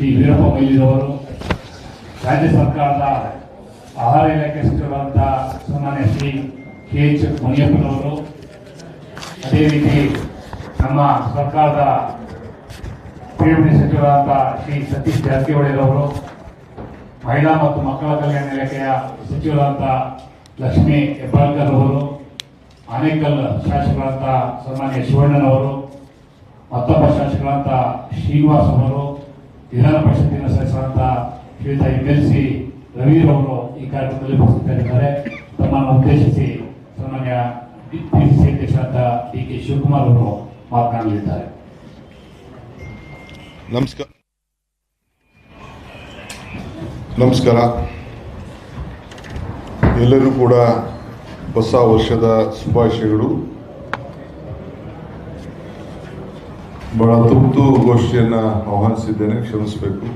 ಶ್ರೀ ವೀರಪ್ಪ ಮೊಯ್ಲಿರವರು ರಾಜ್ಯ ಸರ್ಕಾರದ ಆಹಾರ ಇಲಾಖೆ ಸಚಿವರಾದಂಥ ಸನ್ಮಾನ್ಯ ಶ್ರೀ ಕೆ ಎಚ್ ಮುನಿಯಪ್ಪನವರು, ಅದೇ ರೀತಿ ನಮ್ಮ ಸರ್ಕಾರದ ಕ್ರೀಡೆ ಸಚಿವರಾದಂಥ ಶ್ರೀ ಸತೀಶ್ ಜಾರಕಿಹೊಳಿರವರು, ಮಹಿಳಾ ಮತ್ತು ಮಕ್ಕಳ ಕಲ್ಯಾಣ ಇಲಾಖೆಯ ಸಚಿವರಾದಂಥ ಲಕ್ಷ್ಮೀ ಹೆಬ್ಬಾಳ್ಕರ್ ಅವರು ಆನೇಕಲ್ ಶಾಸಕರಾದಂಥ ಸನ್ಮಾನ್ಯ ಶಿವಣ್ಣನವರು, ಮತ್ತೊಬ್ಬ ಶಾಸಕರಾದಂಥ ಶ್ರೀನಿವಾಸ್ ಅವರು ವಿಧಾನ ಪರಿಷತ್ತಿನ ಸದಸ್ಯರಾದಂಥ ಶ್ರೀಯುತ ಎಂ ಎಲ್ ಸಿ ರವಿರವರು ಈ ಕಾರ್ಯಕ್ರಮದಲ್ಲಿ ಉಪಸ್ಥಿತರಿದ್ದಾರೆ. ತಮ್ಮನ್ನು ಉದ್ದೇಶಿಸಿ ಸನ್ಮಾನ್ಯ ಪಿಸಿಸಿ ಅಧ್ಯಕ್ಷರಾದ ಡಿ ಕೆ ಶಿವಕುಮಾರ್ ಅವರು ಮಾತನಾಡಲಿದ್ದಾರೆ. ನಮಸ್ಕಾರ. ನಮಸ್ಕಾರ. ಎಲ್ಲರೂ ಕೂಡ ಹೊಸ ವರ್ಷದ ಶುಭಾಶಯಗಳು. ಬಹಳ ತುರ್ತು ಗೋಷ್ಠಿಯನ್ನು ಆಹ್ವಾನಿಸಿದ್ದೇನೆ, ಕ್ಷಮಿಸಬೇಕು.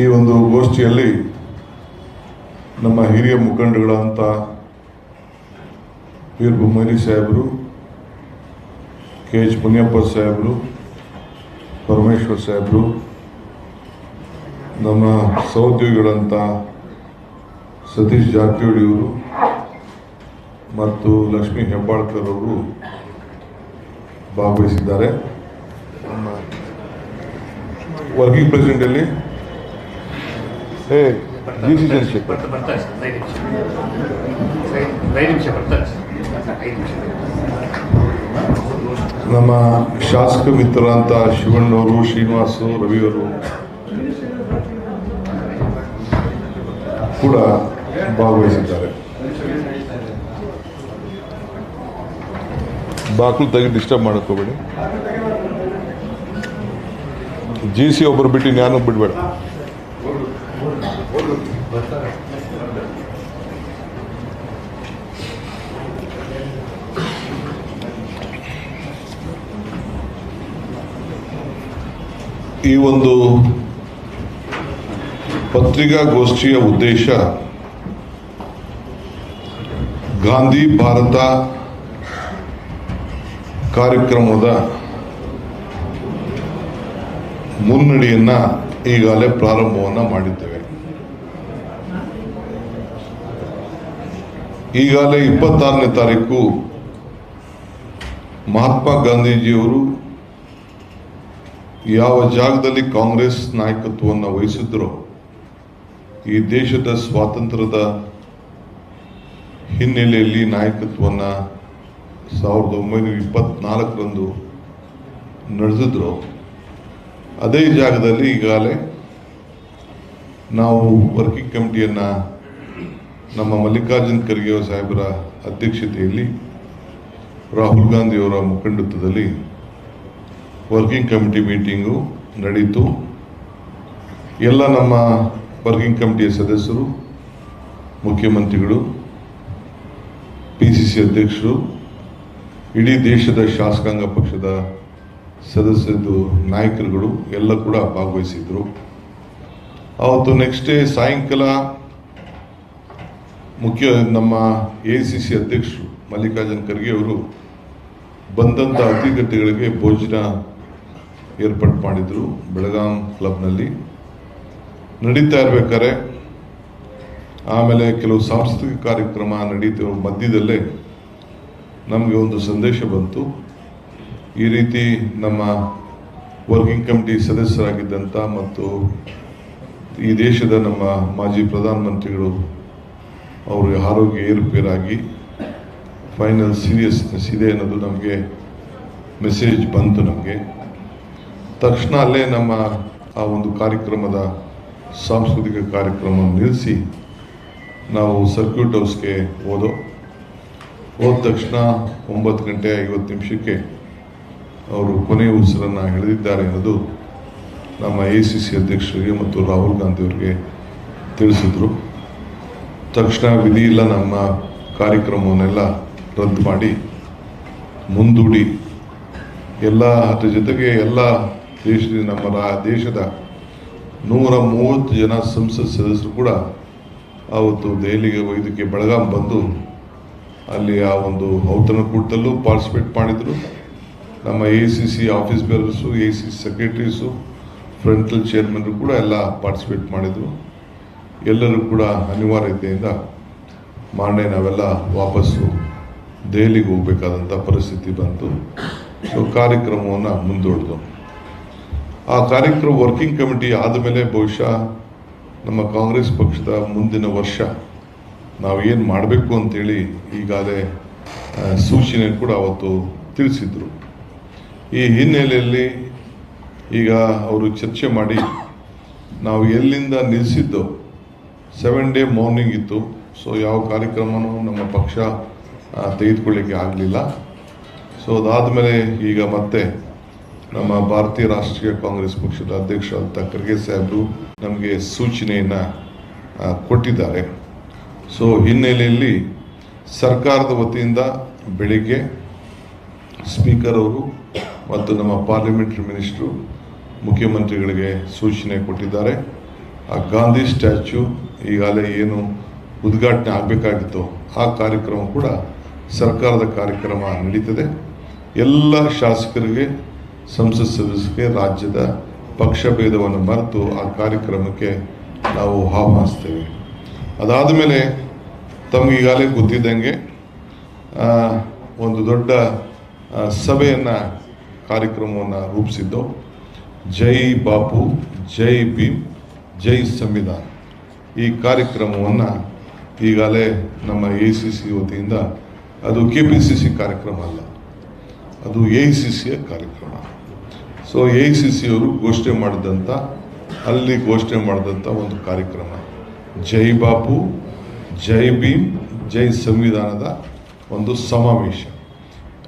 ಈ ಒಂದು ಗೋಷ್ಠಿಯಲ್ಲಿ ನಮ್ಮ ಹಿರಿಯ ಮುಖಂಡಗಳಂತ ವೀರ್ ಬೊಮ್ಮನಿ ಸಾಹೇಬರು ಕೆ ಎಚ್ ಮುನಿಯಪ್ಪ ಸಾಹೇಬರು, ಪರಮೇಶ್ವರ್ ಸಾಹೇಬರು, ನಮ್ಮ ಸಹೋದ್ಯೋಗಿಗಳಂತ ಸತೀಶ್ ಜಾರಕಿಹೊಳಿ ಅವರು ಮತ್ತು ಲಕ್ಷ್ಮೀ ಹೆಬ್ಬಾಳ್ಕರ್ ಅವರು ಭಾಗವಹಿಸಿದ್ದಾರೆ ನಮ್ಮ ವರ್ಕಿಂಗ್ ಪ್ರೆಸಿಡೆಂಟ್ ಅಲ್ಲಿ ಸಿ ಚಂದ್ರಶೇಖರ್ ನಮ್ಮ ಶಾಸಕ ಮಿತ್ರರಂತ ಶಿವಣ್ಣವರು ಶ್ರೀನಿವಾಸು ರವಿಯವರು ಕೂಡ ಭಾಗವಹಿಸಿದ್ದಾರೆ. ಬಾಕ್ಲು ತೆಗೆದು ಡಿಸ್ಟರ್ಬ್ ಮಾಡ್ಕೋಬೇಡಿ ಜಿ ಸಿ ಒಬ್ಬರು ಬಿಟ್ಟು ನಾನು ಬಿಡಬೇಡ. ಈ ಒಂದು ಪತ್ರಿಕಾಗೋಷ್ಠಿಯ ಉದ್ದೇಶ ಗಾಂಧಿ ಭಾರತ ಕಾರ್ಯಕ್ರಮದ ಮುನ್ನಡಿಯನ್ನ ಈಗಾಗಲೇ ಪ್ರಾರಂಭವನ್ನು ಮಾಡಿದ್ದೇವೆ. ಈಗಾಗಲೇ ಇಪ್ಪತ್ತಾರನೇ ತಾರೀಕು ಮಹಾತ್ಮ ಗಾಂಧೀಜಿಯವರು ಯಾವ ಜಾಗದಲ್ಲಿ ಕಾಂಗ್ರೆಸ್ ನಾಯಕತ್ವವನ್ನು ವಹಿಸಿದ್ರೋ ಈ ದೇಶದ ಸ್ವಾತಂತ್ರ್ಯದ ಹಿನ್ನೆಲೆಯಲ್ಲಿ ನಾಯಕತ್ವವನ್ನು ಸಾವಿರದ ಒಂಬೈನೂರ ಇಪ್ಪತ್ನಾಲ್ಕರಂದು ನಡೆಸಿದ್ರು. ಅದೇ ಜಾಗದಲ್ಲಿ ಈಗಾಗಲೇ ನಾವು ವರ್ಕಿಂಗ್ ಕಮಿಟಿಯನ್ನು ನಮ್ಮ ಮಲ್ಲಿಕಾರ್ಜುನ್ ಖರ್ಗೆ ಸಾಹೇಬರ ಅಧ್ಯಕ್ಷತೆಯಲ್ಲಿ ರಾಹುಲ್ ಗಾಂಧಿಯವರ ಮುಖಂಡತ್ವದಲ್ಲಿ ವರ್ಕಿಂಗ್ ಕಮಿಟಿ ಮೀಟಿಂಗು ನಡೀತು. ಎಲ್ಲ ನಮ್ಮ ವರ್ಕಿಂಗ್ ಕಮಿಟಿಯ ಸದಸ್ಯರು, ಮುಖ್ಯಮಂತ್ರಿಗಳು, ಪಿ ಸಿ ಸಿ ಅಧ್ಯಕ್ಷರು ಇಡೀ ದೇಶದ ಶಾಸಕಾಂಗ ಪಕ್ಷದ ಸದಸ್ಯರು ನಾಯಕರುಗಳು ಎಲ್ಲ ಕೂಡ ಭಾಗವಹಿಸಿದ್ರು. ಅವತ್ತು ನೆಕ್ಸ್ಟ್ ಡೇ ಸಾಯಂಕಾಲ ಮುಖ್ಯ ನಮ್ಮ ಎ ಸಿ ಸಿ ಅಧ್ಯಕ್ಷರು ಮಲ್ಲಿಕಾರ್ಜುನ್ ಖರ್ಗೆ ಅವರು ಬಂದಂಥ ಅತಿಥಿಗಳಿಗೆ ಭೋಜನ ಏರ್ಪಾಡು ಮಾಡಿದರು ಬೆಳಗಾಂ ಕ್ಲಬ್ನಲ್ಲಿ. ನಡೀತಾ ಇರಬೇಕಾರೆ ಆಮೇಲೆ ಕೆಲವು ಸಾಂಸ್ಕೃತಿಕ ಕಾರ್ಯಕ್ರಮ ನಡೀತಿರೋ ಮಧ್ಯದಲ್ಲೇ ನಮಗೆ ಒಂದು ಸಂದೇಶ ಬಂತು. ಈ ರೀತಿ ನಮ್ಮ ವರ್ಕಿಂಗ್ ಕಮಿಟಿ ಸದಸ್ಯರಾಗಿದ್ದಂಥ ಮತ್ತು ಈ ದೇಶದ ನಮ್ಮ ಮಾಜಿ ಪ್ರಧಾನಮಂತ್ರಿಗಳು ಅವರು ಆರೋಗ್ಯ ಏರುಪೇರಾಗಿ ಫೈನಲ್ ಸೀರಿಯಸ್ನೆಸ್ ಇದೆ ಅನ್ನೋದು ನಮಗೆ ಮೆಸೇಜ್ ಬಂತು ನಮಗೆ. ತಕ್ಷಣ ಅಲ್ಲೇ ನಮ್ಮ ಆ ಒಂದು ಕಾರ್ಯಕ್ರಮದ ಸಾಂಸ್ಕೃತಿಕ ಕಾರ್ಯಕ್ರಮವನ್ನು ನಿಲ್ಲಿಸಿ ನಾವು ಸರ್ಕ್ಯೂಟ್ ಹೌಸ್ಗೆ ಹೋದೋ. ಹೋದ ತಕ್ಷಣ ಒಂಬತ್ತು ಗಂಟೆ ಐವತ್ತು ನಿಮಿಷಕ್ಕೆ ಅವರು ಕೊನೆಯ ಉಸಿರನ್ನು ಹಿಡಿದಿದ್ದಾರೆ ಅನ್ನೋದು ನಮ್ಮ ಎ ಸಿ ಸಿ ಅಧ್ಯಕ್ಷರಿಗೆ ಮತ್ತು ರಾಹುಲ್ ಗಾಂಧಿ ಅವರಿಗೆ ತಿಳಿಸಿದ್ರು. ತಕ್ಷಣ ವಿಧಿ ಇಲ್ಲ, ನಮ್ಮ ಕಾರ್ಯಕ್ರಮವನ್ನೆಲ್ಲ ರದ್ದು ಮಾಡಿ ಮುಂದೂಡಿ ಎಲ್ಲ, ಅದರ ಜೊತೆಗೆ ಎಲ್ಲ ದೇಶದ ನಮ್ಮ ರಾ- ದೇಶದ ನೂರ ಮೂವತ್ತು ಜನ ಸಂಸತ್ ಸದಸ್ಯರು ಕೂಡ ಆವತ್ತು ದೆಹಲಿಗೆ ಇದಕ್ಕೆ ಬೆಳಗಾಂ ಬಂದು ಅಲ್ಲಿ ಆ ಒಂದು ಔತಣಕೂಟದಲ್ಲೂ ಪಾರ್ಟಿಸಿಪೇಟ್ ಮಾಡಿದರು. ನಮ್ಮ A C C office bearers A C secretaries frontal ಚೇರ್ಮನ್ರು ಕೂಡ ಎಲ್ಲ ಪಾರ್ಟಿಸಿಪೇಟ್ ಮಾಡಿದರು. ಎಲ್ಲರೂ ಕೂಡ ಅನಿವಾರ್ಯತೆಯಿಂದ ಮಾರನೇ ನಾವೆಲ್ಲ ವಾಪಸ್ಸು ದೆಹಲಿಗೆ ಹೋಗಬೇಕಾದಂಥ ಪರಿಸ್ಥಿತಿ ಬಂತು. ಸೊ ಕಾರ್ಯಕ್ರಮವನ್ನು ಮುಂದೂಡಿದು. ಆ ಕಾರ್ಯಕ್ರಮ ವರ್ಕಿಂಗ್ ಕಮಿಟಿ ಆದಮೇಲೆ ಬಹುಶಃ ನಮ್ಮ ಕಾಂಗ್ರೆಸ್ ಪಕ್ಷದ ಮುಂದಿನ ವರ್ಷ ನಾವು ಏನು ಮಾಡಬೇಕು ಅಂತೇಳಿ ಈಗಾಗಲೇ ಸೂಚನೆ ಕೂಡ ಅವತ್ತು ತಿಳಿಸಿದ್ರು. ಈ ಹಿನ್ನೆಲೆಯಲ್ಲಿ ಈಗ ಅವರು ಚರ್ಚೆ ಮಾಡಿ, ನಾವು ಎಲ್ಲಿಂದ ನಿಲ್ಲಿಸಿದ್ದು ಸೆವೆನ್ ಡೇ ಮಾರ್ನಿಂಗ್ ಇತ್ತು ಸೊ ಯಾವ ಕಾರ್ಯಕ್ರಮನೂ ನಮ್ಮ ಪಕ್ಷ ತೆಗೆದುಕೊಳ್ಳಿಕ್ಕೆ ಆಗಲಿಲ್ಲ. ಸೊ ಅದಾದಮೇಲೆ ಈಗ ಮತ್ತೆ ನಮ್ಮ ಭಾರತೀಯ ರಾಷ್ಟ್ರೀಯ ಕಾಂಗ್ರೆಸ್ ಪಕ್ಷದ ಅಧ್ಯಕ್ಷರಾದಂಥ ಖರ್ಗೆ ಸಾಹೇಬರು ನಮಗೆ ಸೂಚನೆಯನ್ನು ಕೊಟ್ಟಿದ್ದಾರೆ. ಸೊ ಹಿನ್ನೆಲೆಯಲ್ಲಿ ಸರ್ಕಾರದ ವತಿಯಿಂದ ಬೆಳಿಗ್ಗೆ ಸ್ಪೀಕರ್ ಅವರು ಮತ್ತು ನಮ್ಮ ಪಾರ್ಲಿಮೆಂಟ್ರಿ ಮಿನಿಸ್ಟ್ರು ಮುಖ್ಯಮಂತ್ರಿಗಳಿಗೆ ಸೂಚನೆ ಕೊಟ್ಟಿದ್ದಾರೆ. ಆ ಗಾಂಧಿ ಸ್ಟ್ಯಾಚ್ಯೂ ಈಗಾಗಲೇ ಏನು ಉದ್ಘಾಟನೆ ಆಗಬೇಕಾಗಿತ್ತು ಆ ಕಾರ್ಯಕ್ರಮ ಕೂಡ ಸರ್ಕಾರದ ಕಾರ್ಯಕ್ರಮ ನಡೀತದೆ. ಎಲ್ಲ ಶಾಸಕರಿಗೆ, ಸಂಸತ್ ಸದಸ್ಯರಿಗೆ, ರಾಜ್ಯದ ಪಕ್ಷಭೇದವನ್ನು ಮರೆತು ಆ ಕಾರ್ಯಕ್ರಮಕ್ಕೆ ನಾವು ಆಹ್ವಾನಿಸ್ತೇವೆ. ಅದಾದ ಮೇಲೆ ತಮಗೆ ಈಗಾಗಲೇ ಗೊತ್ತಿದ್ದಂಗೆ ಒಂದು ದೊಡ್ಡ ಸಭೆಯನ್ನು, ಕಾರ್ಯಕ್ರಮವನ್ನು ರೂಪಿಸಿದ್ದು ಜೈ ಬಾಪು, ಜೈ ಭೀಮ್, ಜೈ ಸಂವಿಧಾನ. ಈ ಕಾರ್ಯಕ್ರಮವನ್ನು ಈಗಾಗಲೇ ನಮ್ಮ ಎ ಸಿ ಸಿ ವತಿಯಿಂದ, ಅದು ಕೆ ಪಿ ಸಿ ಸಿ ಕಾರ್ಯಕ್ರಮ ಅಲ್ಲ, ಅದು ಎ ಸಿ ಸಿಯ ಕಾರ್ಯಕ್ರಮ. ಸೊ ಎ ಸಿ ಸಿ ಅವರು ಘೋಷಣೆ ಮಾಡಿದಂಥ ಅಲ್ಲಿ ಘೋಷಣೆ ಮಾಡಿದಂಥ ಒಂದು ಕಾರ್ಯಕ್ರಮ. ಜೈ ಬಾಪು, ಜೈ ಭೀಮ್, ಜೈ ಸಂವಿಧಾನದ ಒಂದು ಸಮಾವೇಶ.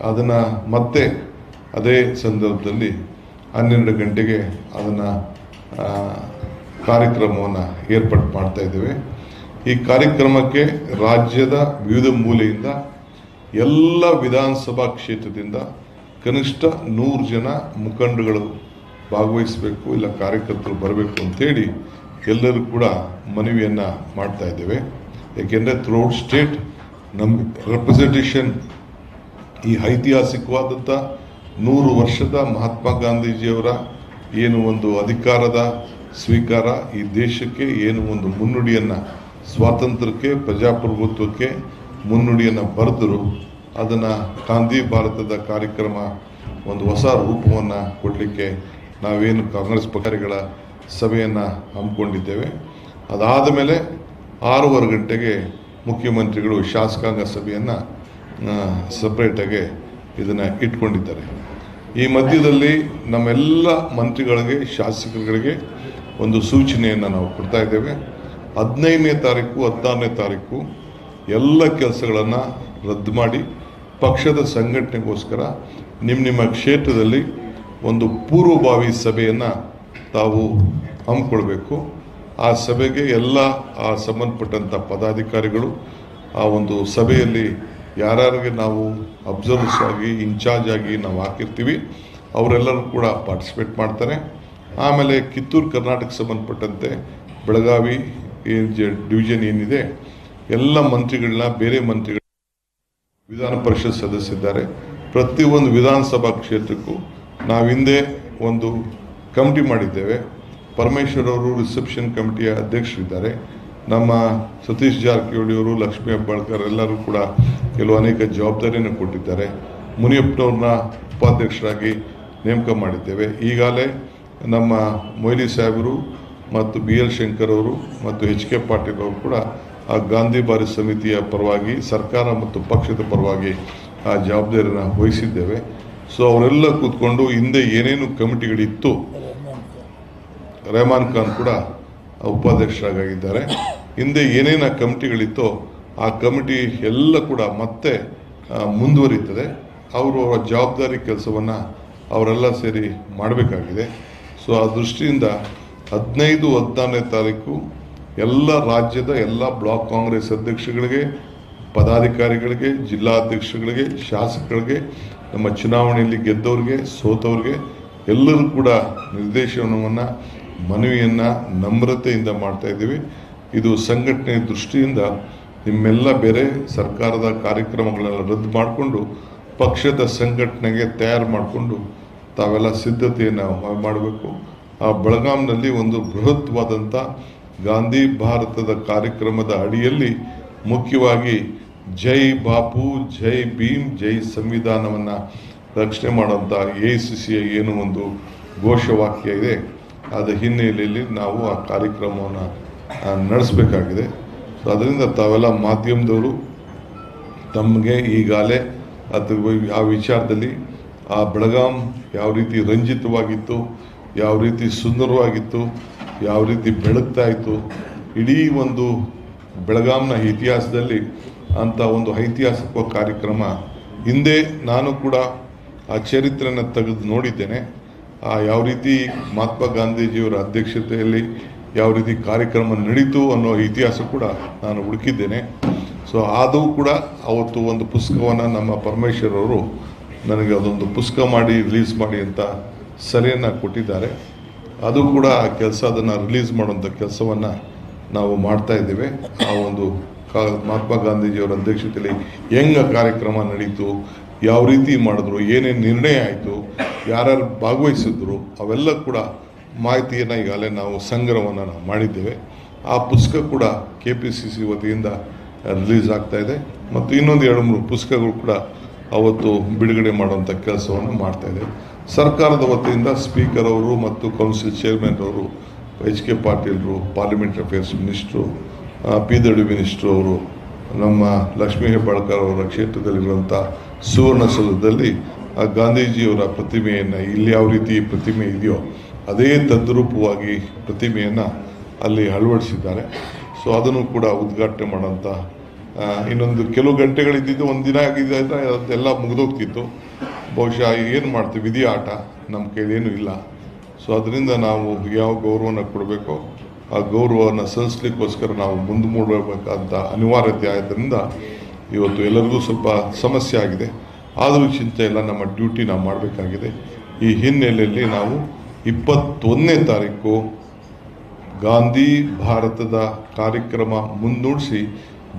ಅದನ್ನು ಮತ್ತೆ ಅದೇ ಸಂದರ್ಭದಲ್ಲಿ ಹನ್ನೆರಡು ಗಂಟೆಗೆ ಅದನ್ನು ಕಾರ್ಯಕ್ರಮವನ್ನು ಮಾಡ್ತಾ ಇದ್ದೇವೆ. ಈ ಕಾರ್ಯಕ್ರಮಕ್ಕೆ ರಾಜ್ಯದ ವಿವಿಧ ಮೂಲೆಯಿಂದ ಎಲ್ಲ ವಿಧಾನಸಭಾ ಕ್ಷೇತ್ರದಿಂದ ಕನಿಷ್ಠ ನೂರು ಜನ ಮುಖಂಡಗಳು ಭಾಗವಹಿಸಬೇಕು, ಇಲ್ಲ ಕಾರ್ಯಕರ್ತರು ಬರಬೇಕು ಅಂತೇಳಿ ಎಲ್ಲರೂ ಕೂಡ ಮನವಿಯನ್ನು ಮಾಡ್ತಾ ಇದ್ದೇವೆ. ಏಕೆಂದರೆ ಥ್ರೂಔಟ್ ಸ್ಟೇಟ್ ನಮ್ಮ ರೆಪ್ರೆಸೆಂಟೇಷನ್ ಈ ಐತಿಹಾಸಿಕವಾದಂಥ ನೂರು ವರ್ಷದ ಮಹಾತ್ಮ ಗಾಂಧೀಜಿಯವರ ಏನು ಒಂದು ಅಧಿಕಾರದ ಸ್ವೀಕಾರ ಈ ದೇಶಕ್ಕೆ ಏನು ಒಂದು ಮುನ್ನುಡಿಯನ್ನು ಸ್ವಾತಂತ್ರ್ಯಕ್ಕೆ, ಪ್ರಜಾಪ್ರಭುತ್ವಕ್ಕೆ ಮುನ್ನುಡಿಯನ್ನು ಬರೆದರು ಅದನ್ನು ಗಾಂಧಿ ಭಾರತದ ಕಾರ್ಯಕ್ರಮ ಒಂದು ಹೊಸ ರೂಪವನ್ನು ಕೊಡಲಿಕ್ಕೆ ನಾವೇನು ಕಾಂಗ್ರೆಸ್ ಪಕ್ಷಗಳ ಸಭೆಯನ್ನು ಹಮ್ಮಿಕೊಂಡಿದ್ದೇವೆ. ಅದಾದ ಮೇಲೆ ಆರೂವರೆ ಗಂಟೆಗೆ ಮುಖ್ಯಮಂತ್ರಿಗಳು ಶಾಸಕಾಂಗ ಸಭೆಯನ್ನು ಸಪ್ರೇಟಾಗಿ ಇದನ್ನು ಇಟ್ಕೊಂಡಿದ್ದಾರೆ. ಈ ಮಧ್ಯದಲ್ಲಿ ನಮ್ಮೆಲ್ಲ ಮಂತ್ರಿಗಳಿಗೆ, ಶಾಸಕರುಗಳಿಗೆ ಒಂದು ಸೂಚನೆಯನ್ನು ನಾವು ಕೊಡ್ತಾ ಇದ್ದೇವೆ. ಹದಿನೈದನೇ ತಾರೀಕು, ಹದಿನಾರನೇ ತಾರೀಕು ಎಲ್ಲ ಕೆಲಸಗಳನ್ನು ರದ್ದು ಮಾಡಿ ಪಕ್ಷದ ಸಂಘಟನೆಗೋಸ್ಕರ ನಿಮ್ಮ ನಿಮ್ಮ ಕ್ಷೇತ್ರದಲ್ಲಿ ಒಂದು ಪೂರ್ವಭಾವಿ ಸಭೆಯನ್ನು ತಾವು ಹಮ್ಮಿಕೊಳ್ಬೇಕು ಆ ಸಭೆಗೆ ಎಲ್ಲ, ಆ ಸಂಬಂಧಪಟ್ಟಂಥ ಪದಾಧಿಕಾರಿಗಳು, ಆ ಒಂದು ಸಭೆಯಲ್ಲಿ ಯಾರ್ಯಾರಿಗೆ ನಾವು ಅಬ್ಸರ್ವರ್ಸ್ ಆಗಿ ಇನ್ಚಾರ್ಜ್ ಆಗಿ ನಾವು ಹಾಕಿರ್ತೀವಿ, ಅವರೆಲ್ಲರೂ ಕೂಡ ಪಾರ್ಟಿಸಿಪೇಟ್ ಮಾಡ್ತಾರೆ. ಆಮೇಲೆ ಕಿತ್ತೂರು ಕರ್ನಾಟಕ ಸಂಬಂಧಪಟ್ಟಂತೆ ಬೆಳಗಾವಿ ಡಿವಿಷನ್ ಏನಿದೆ, ಎಲ್ಲ ಮಂತ್ರಿಗಳನ್ನ, ಬೇರೆ ಮಂತ್ರಿಗಳ ವಿಧಾನ ಪರಿಷತ್ ಸದಸ್ಯರಿದ್ದಾರೆ. ಪ್ರತಿಯೊಂದು ವಿಧಾನಸಭಾ ಕ್ಷೇತ್ರಕ್ಕೂ ನಾವು ಹಿಂದೆ ಒಂದು ಕಮಿಟಿ ಮಾಡಿದ್ದೇವೆ. ಪರಮೇಶ್ವರ್ ಅವರು ರಿಸೆಪ್ಷನ್ ಕಮಿಟಿಯ ಅಧ್ಯಕ್ಷರಿದ್ದಾರೆ. ನಮ್ಮ ಸತೀಶ್ ಜಾರಕಿಹೊಳಿ ಅವರು, ಲಕ್ಷ್ಮೀ ಹೆಬ್ಬಾಳ್ಕರ್ ಎಲ್ಲರೂ ಕೂಡ ಕೆಲವು ಅನೇಕ ಜವಾಬ್ದಾರಿಯನ್ನು ಕೊಟ್ಟಿದ್ದಾರೆ. ಮುನಿಯಪ್ಪನವ್ರನ್ನ ಉಪಾಧ್ಯಕ್ಷರಾಗಿ ನೇಮಕ ಮಾಡಿದ್ದೇವೆ. ಈಗಾಗಲೇ ನಮ್ಮ ಮೊಯ್ಲಿ ಸಾಹೇಬರು ಮತ್ತು ಬಿ ಎಲ್ ಶಂಕರ್ ಅವರು ಮತ್ತು ಎಚ್ ಕೆ ಪಾಟೀಲ್ ಅವರು ಕೂಡ ಆ ಗಾಂಧಿ ಬಾರಿ ಸಮಿತಿಯ ಪರವಾಗಿ, ಸರ್ಕಾರ ಮತ್ತು ಪಕ್ಷದ ಪರವಾಗಿ ಆ ಜವಾಬ್ದಾರಿಯನ್ನು ವಹಿಸಿದ್ದೇವೆ. ಸೊ ಅವರೆಲ್ಲ ಕೂತ್ಕೊಂಡು ಹಿಂದೆ ಏನೇನು ಕಮಿಟಿಗಳಿತ್ತು ರೆಹಮಾನ್ ಖಾನ್ ಕೂಡ ಉಪಾಧ್ಯಕ್ಷರಾಗಿದ್ದಾರೆ. ಹಿಂದೆ ಏನೇನು ಕಮಿಟಿಗಳಿತ್ತೋ ಆ ಕಮಿಟಿ ಎಲ್ಲ ಕೂಡ ಮತ್ತೆ ಮುಂದುವರಿತದೆ ಅವರು ಅವರ ಜವಾಬ್ದಾರಿ ಕೆಲಸವನ್ನು ಅವರೆಲ್ಲ ಸೇರಿ ಮಾಡಬೇಕಾಗಿದೆ. ಸೊ, ಆ ದೃಷ್ಟಿಯಿಂದ ಹದಿನೈದು, ಹದಿನಾರನೇ ತಾರೀಕು ಎಲ್ಲ ರಾಜ್ಯದ ಎಲ್ಲ ಬ್ಲಾಕ್ ಕಾಂಗ್ರೆಸ್ ಅಧ್ಯಕ್ಷಗಳಿಗೆ, ಪದಾಧಿಕಾರಿಗಳಿಗೆ, ಜಿಲ್ಲಾಧ್ಯಕ್ಷಗಳಿಗೆ, ಶಾಸಕರಿಗೆ, ನಮ್ಮ ಚುನಾವಣೆಯಲ್ಲಿ ಗೆದ್ದವ್ರಿಗೆ, ಸೋತವ್ರಿಗೆ ಎಲ್ಲರೂ ಕೂಡ ನಿರ್ದೇಶನವನ್ನು ಮನವಿಯನ್ನು ನಮ್ರತೆಯಿಂದ ಮಾಡ್ತಾ ಇದ್ದೀವಿ. ಇದು ಸಂಘಟನೆ ದೃಷ್ಟಿಯಿಂದ ನಿಮ್ಮೆಲ್ಲ ಬೇರೆ ಸರ್ಕಾರದ ಕಾರ್ಯಕ್ರಮಗಳೆಲ್ಲ ರದ್ದು ಮಾಡಿಕೊಂಡು ಪಕ್ಷದ ಸಂಘಟನೆಗೆ ತಯಾರು ಮಾಡಿಕೊಂಡು ತಾವೆಲ್ಲ ಸಿದ್ಧತೆಯನ್ನು ಮಾಡಬೇಕು. ಆ ಬೆಳಗಾಂನಲ್ಲಿ ಒಂದು ಬೃಹತ್ವಾದಂಥ ಗಾಂಧಿ ಭಾರತದ ಕಾರ್ಯಕ್ರಮದ ಅಡಿಯಲ್ಲಿ ಮುಖ್ಯವಾಗಿ ಜೈ ಬಾಪು, ಜೈ ಭೀಮ್, ಜೈ ಸಂವಿಧಾನವನ್ನು ರಕ್ಷಣೆ ಮಾಡುವಂಥ ಎ ಸಿ ಸಿಯ ಏನು ಒಂದು ಘೋಷವಾಕ್ಯ ಇದೆ. ಅದರ ಹಿನ್ನೆಲೆಯಲ್ಲಿ ನಾವು ಆ ಕಾರ್ಯಕ್ರಮವನ್ನು ನಡೆಸಬೇಕಾಗಿದೆ. ಸೊ ಅದರಿಂದ ತಾವೆಲ್ಲ ಮಾಧ್ಯಮದವರು ತಮಗೆ ಈಗಾಗಲೇ ಅದು ಆ ವಿಚಾರದಲ್ಲಿ ಆ ಬೆಳಗಾಂ ಯಾವ ರೀತಿ ರಂಜಿತವಾಗಿತ್ತು, ಯಾವ ರೀತಿ ಸುಂದರವಾಗಿತ್ತು, ಯಾವ ರೀತಿ ಬೆಳಗ್ತಾ ಇತ್ತು, ಇಡೀ ಒಂದು ಬೆಳಗಾಂನ ಇತಿಹಾಸದಲ್ಲಿ ಅಂಥ ಒಂದು ಐತಿಹಾಸಿಕ ಕಾರ್ಯಕ್ರಮ ಹಿಂದೆ ನಾನು ಕೂಡ ಆ ಚರಿತ್ರೆಯನ್ನು ತೆಗೆದು ನೋಡಿದ್ದೇನೆ. ಯಾವ ರೀತಿ ಮಹಾತ್ಮ ಗಾಂಧೀಜಿಯವರ ಅಧ್ಯಕ್ಷತೆಯಲ್ಲಿ ಯಾವ ರೀತಿ ಕಾರ್ಯಕ್ರಮ ನಡೀತು ಅನ್ನೋ ಇತಿಹಾಸ ಕೂಡ ನಾನು ಹುಡುಕಿದ್ದೇನೆ. ಸೊ ಅದು ಕೂಡ ಅವತ್ತು ಒಂದು ಪುಸ್ತಕವನ್ನು ನಮ್ಮ ಪರಮೇಶ್ವರ್ ಅವರು ನನಗೆ ಅದೊಂದು ಪುಸ್ತಕ ಮಾಡಿ ರಿಲೀಸ್ ಮಾಡಿ ಅಂತ ಸಲಹೆಯನ್ನು ಕೊಟ್ಟಿದ್ದಾರೆ. ಅದು ಕೂಡ ಆ ಕೆಲಸ ಅದನ್ನು ರಿಲೀಸ್ ಮಾಡುವಂಥ ಕೆಲಸವನ್ನು ನಾವು ಮಾಡ್ತಾ ಇದ್ದೇವೆ. ಆ ಒಂದು ಕಾ ಮಹಾತ್ಮ ಗಾಂಧೀಜಿಯವರ ಅಧ್ಯಕ್ಷತೆಯಲ್ಲಿ ಹೆಂಗೆ ಕಾರ್ಯಕ್ರಮ ನಡೀತು ಯಾವ ರೀತಿ ಮಾಡಿದ್ರು, ಏನೇನು ನಿರ್ಣಯ ಆಯಿತು, ಯಾರ್ಯಾರು ಭಾಗವಹಿಸಿದ್ರು, ಅವೆಲ್ಲ ಕೂಡ ಮಾಹಿತಿಯನ್ನು ಈಗಾಗಲೇ ನಾವು ಸಂಗ್ರಹವನ್ನು ನಾವು ಮಾಡಿದ್ದೇವೆ. ಆ ಪುಸ್ತಕ ಕೂಡ ಕೆ ಪಿ ಸಿ ಸಿ ವತಿಯಿಂದ ರಿಲೀಸ್ ಆಗ್ತಾ ಇದೆ. ಮತ್ತು ಇನ್ನೊಂದು ಎರಡು ಮೂರು ಪುಸ್ತಕಗಳು ಕೂಡ ಅವತ್ತು ಬಿಡುಗಡೆ ಮಾಡುವಂಥ ಕೆಲಸವನ್ನು ಮಾಡ್ತಾ ಇದೆ. ಸರ್ಕಾರದ ವತಿಯಿಂದ ಸ್ಪೀಕರ್ ಅವರು ಮತ್ತು ಕೌನ್ಸಿಲ್ ಚೇರ್ಮನ್ ಅವರು ಎಚ್ ಕೆ ಪಾಟೀಲ್ರು ಪಾರ್ಲಿಮೆಂಟರಿ ಅಫೇರ್ಸ್ ಮಿನಿಸ್ಟ್ರು ಪಿ ದಡಿ ಮಿನಿಸ್ಟ್ರು ಅವರು, ನಮ್ಮ ಲಕ್ಷ್ಮೀ ಹೆಬ್ಬಾಳ್ಕರ್ ಅವರ ಕ್ಷೇತ್ರದಲ್ಲಿರುವಂಥ ಸುವರ್ಣಸೌಧದಲ್ಲಿ ಆ ಗಾಂಧೀಜಿಯವರ ಪ್ರತಿಮೆಯನ್ನು ಇಲ್ಲಿ ಯಾವ ರೀತಿ ಪ್ರತಿಮೆ ಇದೆಯೋ ಅದೇ ತದ್ರೂಪವಾಗಿ ಪ್ರತಿಮೆಯನ್ನು ಅಲ್ಲಿ ಅಳವಡಿಸಿದ್ದಾರೆ. ಸೊ ಅದನ್ನು ಕೂಡ ಉದ್ಘಾಟನೆ ಮಾಡೋಂಥ ಇನ್ನೊಂದು ಕೆಲವು ಗಂಟೆಗಳಿದ್ದಿದ್ದು ಒಂದು ದಿನ ಆಗಿದೆ ಅದೆಲ್ಲ ಮುಗಿದೋಗ್ತಿತ್ತು. ಬಹುಶಃ ಏನು ಮಾಡ್ತೀವಿ, ವಿಧಿ ಆಟ ನಮ್ಮ ಕೈಲೇನೂ ಇಲ್ಲ. ಸೊ ಅದರಿಂದ ನಾವು ಯಾವ ಗೌರವನ ಕೊಡಬೇಕೋ, ಆ ಗೌರವವನ್ನು ಸಲ್ಲಿಸ್ಲಿಕ್ಕೋಸ್ಕರ ನಾವು ಮುಂದೆ ಮೂಡಬೇಕಾದಂಥ ಅನಿವಾರ್ಯತೆ ಆದ್ದರಿಂದ ಇವತ್ತು ಎಲ್ಲರಿಗೂ ಸ್ವಲ್ಪ ಸಮಸ್ಯೆ ಆಗಿದೆ. ಆದರೂ ಚಿಂತೆ ಇಲ್ಲ, ನಮ್ಮ ಡ್ಯೂಟಿ ನಾವು ಮಾಡಬೇಕಾಗಿದೆ. ಈ ಹಿನ್ನೆಲೆಯಲ್ಲಿ ನಾವು ಇಪ್ಪತ್ತೊಂದನೇ ತಾರೀಕು ಗಾಂಧಿ ಭಾರತದ ಕಾರ್ಯಕ್ರಮ ಮುನ್ನೂಡಿಸಿ